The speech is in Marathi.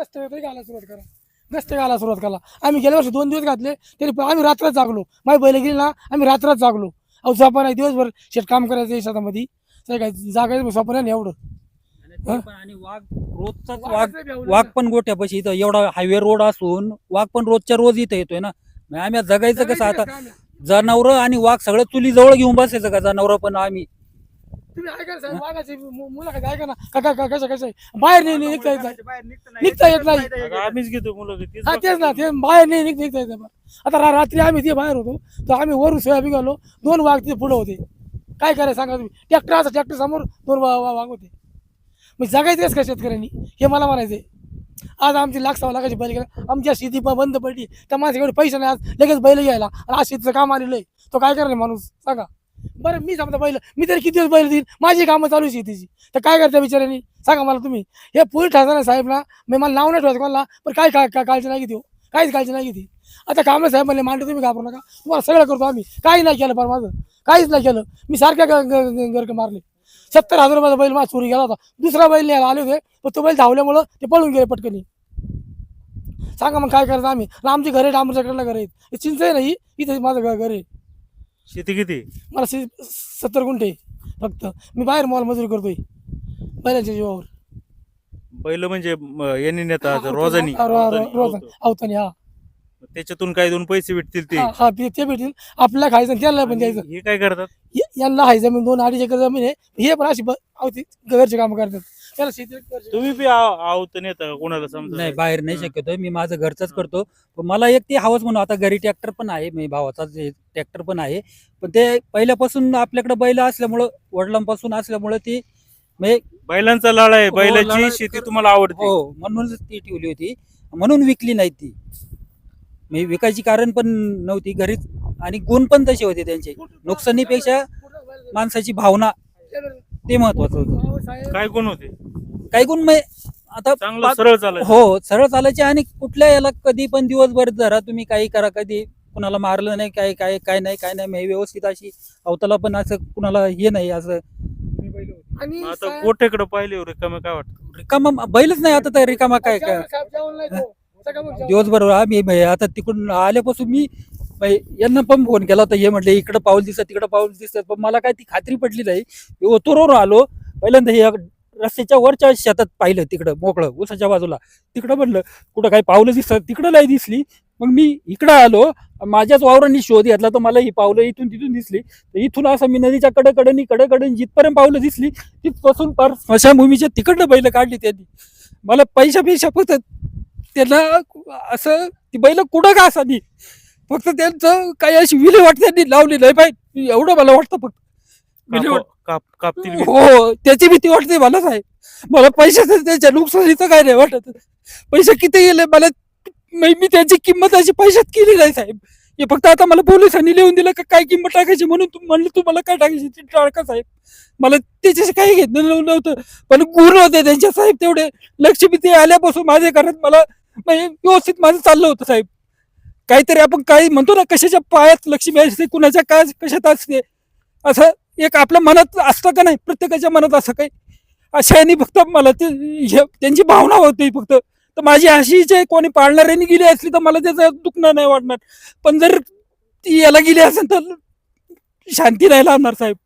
नसते तरी घाला सुरुवात करा. नसते घाला सुरुवात करा. आम्ही गेल्या वर्षी दोन दिवस घातले तरी आम्ही रात्रच जागलो. माझी बैल गेली ना आम्ही रात्रच जागलो. अहो झोपा नाही दिवसभर शेत काम करायचं शेतामध्ये. सगळं काय जागायचं स्वप्न नाही एवढं. आणि वाघ रोजचाच वाघ वाघ. पण गोठ्यापाशी इथं एवढा हायवे रोड असून वाघ पण रोजच्या रोज इथं येतोय ना. मग आम्ही जगायचं कसं आता. जनावर आणि वाघ सगळं चुली जवळ घेऊन बसायचं का? जनावर पण आम्ही तुम्ही ऐका ना साहेब मु- मुलाखत ऐका ना. का का- कसं कसं आहे? बाहेर नाही नाही निघता येत नाही. निघता येत नाही. आम्हीच घेतो मुलं तीच हा तेच ना ते बाहेर नाही निघ निघता येत नाही. आता रा- रात्री आम्ही ते बाहेर होतो तर आम्ही वरून सोयाबीन गेलो दोन वाघ तिथे पुढे होते. काय करायचं सांगा तुम्ही? ट्रॅक्टर असं ट्रॅक्टर समोर दोन वा- वा- वाघ होते. मग जगायचंच का शेतकऱ्यांनी? हे मला म्हणायचंय. आज आमची लाख सव्वा लाखाची बैल गेला. आमच्या शेती प- बंद पडली. त्या माणसाकडे पैसे नाही आज. लगेच बैल घ्यायला. आणि आज शेतीचं काम आलेलं आहे. तो काय करणार माणूस? सांगा. बरं मी समजा बैल मी तरी किती दिवस बैल देईन? माझी कामं चालू आहे शेतीची तर काय करता बिचाऱ्यांनी? सांगा मला तुम्ही. हे पोलीस ठाण्याला साहेब ना मी मला नाव नाही ठेवायचं मला पण काय का काळजी नाही घेते हो. काहीच काळजी नाही घेते आता कामं साहेब म्हणले मांडू तुम्ही घाबरू नका. तुम्हाला सगळं करतो आम्ही. काही नाही केलं पण माझं. काहीच नाही केलं. मी सारख्या गरक मारले. सत्तर हजार रुपयाचा बैल माझा चोरी गेला होता. दुसरा बैल नाही आले होते. पण तो बैल धावल्यामुळं ते पळून गेले पटकनी सांगा मग काय करायचं आम्ही? आमची घरे डांबरच्याकडला घर आहेत. हे चिंच नाही इथे माझं घर आहे. शेती किती? मला सत्तर गुंठे फक्त. मी बाहेर मॉल मजुरी करतोय बैलांच्या जीवावर. बैल म्हणजे म, यांनी नेतात रोजानी? अवतानी? हा. त्याच्यातून काही दोन पैसे भेटतील ते? हा, हा ते ते भेटेल आपल्याला खायचं आणि त्यांना पण द्यायचं. हे काय करतात? यांना हाय जमीन दोन अडीच एकर जमीन आहे. हे पण अशी ब- अवती घरचे काम करतात. त्याला शेती घरचे- तुम्ही बी नेता का कोणाला समजा नाही बाहेर नाही शक्यतो. मी माझं घरचंच करतो. पण मला एक ते हवंच म्हणून आता घरी ट्रॅक्टर पण आहे मी भावाचा ट्रॅक्टर पण आहे. पण ते पहिल्यापासून आपल्याकडे बैल असल्यामुळं वडिलांपासून असल्यामुळं ती म्हणजे बैलांचा लाळ आहे. हो, बैलाची शेती तुम्हाला आवडते. हो म्हणूनच ती ठेवली होती. म्हणून विकली नाही ती. मी विकायची कारण पण नव्हती. घरीच आणि गुण पण तसे होते त्यांचे. नुकसानीपेक्षा माणसाची भावना ते महत्वाचं होतं. काय कोण होते? काही गुण म्हणजे आता चांगलं सरळ चालत हो सरळ चालायचे आणि कुठल्या याला कधी पण दिवसभर धरा तुम्ही काही करा कधी कुणाला मारलं नाही काय काय काय नाही काय नाही व्यवस्थित अशी अवताला पण असं कुणाला हे नाही असं. आणि आता साहेब- गोठ्याकडे पाहिले रिकामे काय वाटत? रिकामा बैलच नाही आता तर रिकामा काय काय जेवण- साहेब, जेवण नाही तो. सगळं मग जेवण. दिवसभर आम्ही म्हणजे आता तिकडून आल्यापासून मी यांना पण फोन केला होता हे म्हटले इकडं पाऊल दिसत तिकडं पाऊल दिसत पण मला काय ती खात्री पडली नाही. ओतोरोवर आलो पहिल्यांदा हे रस्त्याच्या वरच्या शेतात पाहिलं तिकडं मोकळं उसाच्या बाजूला. तिकडं म्हणलं कुठं काही पावलं दिसत तिकडं नाही दिसली. मग मी इकडं आलो माझ्याच वावरांनी शोध घेतला तर मला ही पावलं इथून तिथून दिसली. तर इथून असं मी नदीच्या कडेकडेनी कडेकडे जिथपर्यंत पावलं दिसली तिथपासून पार स्मशानभूमीच्या तिकडनं बैल काढली त्यांनी. मला पैशापेक्षा फक्त त्यांना असं ती बैल कुठं का असावी फक्त त्यांचं काही अशी विल्हेवाट त्यांनी लावली नाही पाहिजे एवढं मला वाटतं फक्त. विल्हेवाट काप कापतील बी. हो त्याची भीती वाटते मला साहेब. मला पैशाचं त्याच्या नुकसानीचं काय नाही वाटत. पैसे किती गेले मला मी मी त्याची किंमत अशी पैशात केली नाही साहेब. हे फक्त आता मला पोलिसांनी लिहून दिलं का काय किंमत टाकायची म्हणून तुम्ही म्हणलं तुम्हाला काय टाकायची ती टाका साहेब. मला त्याच्याशी काही घेतलं नव्ह- नव्हतं. पण गुण होते त्यांच्या साहेब तेवढे. लक्ष बी ते आल्यापासून माझ्या घरात मला म्हणजे व्यवस्थित माझं चाललं होतं साहेब. काहीतरी आपण काही म्हणतो ना कशाच्या पायात लक्ष्मी असते कुणाच्या काय कशात असते? असं एक आपल्या मनात असतं का नाही? प्रत्येकाच्या मनात असं काही? अशा यांनी फक्त मला ते त्यांची भावना होती फक्त. तर माझी अशी जे कोणी पाळणाऱ्यांनी गेली असली तर मला त्याचं दुखणं नाही वाटणार. पण जर ती याला गेली असेल तर शांती नाही लावणार साहेब.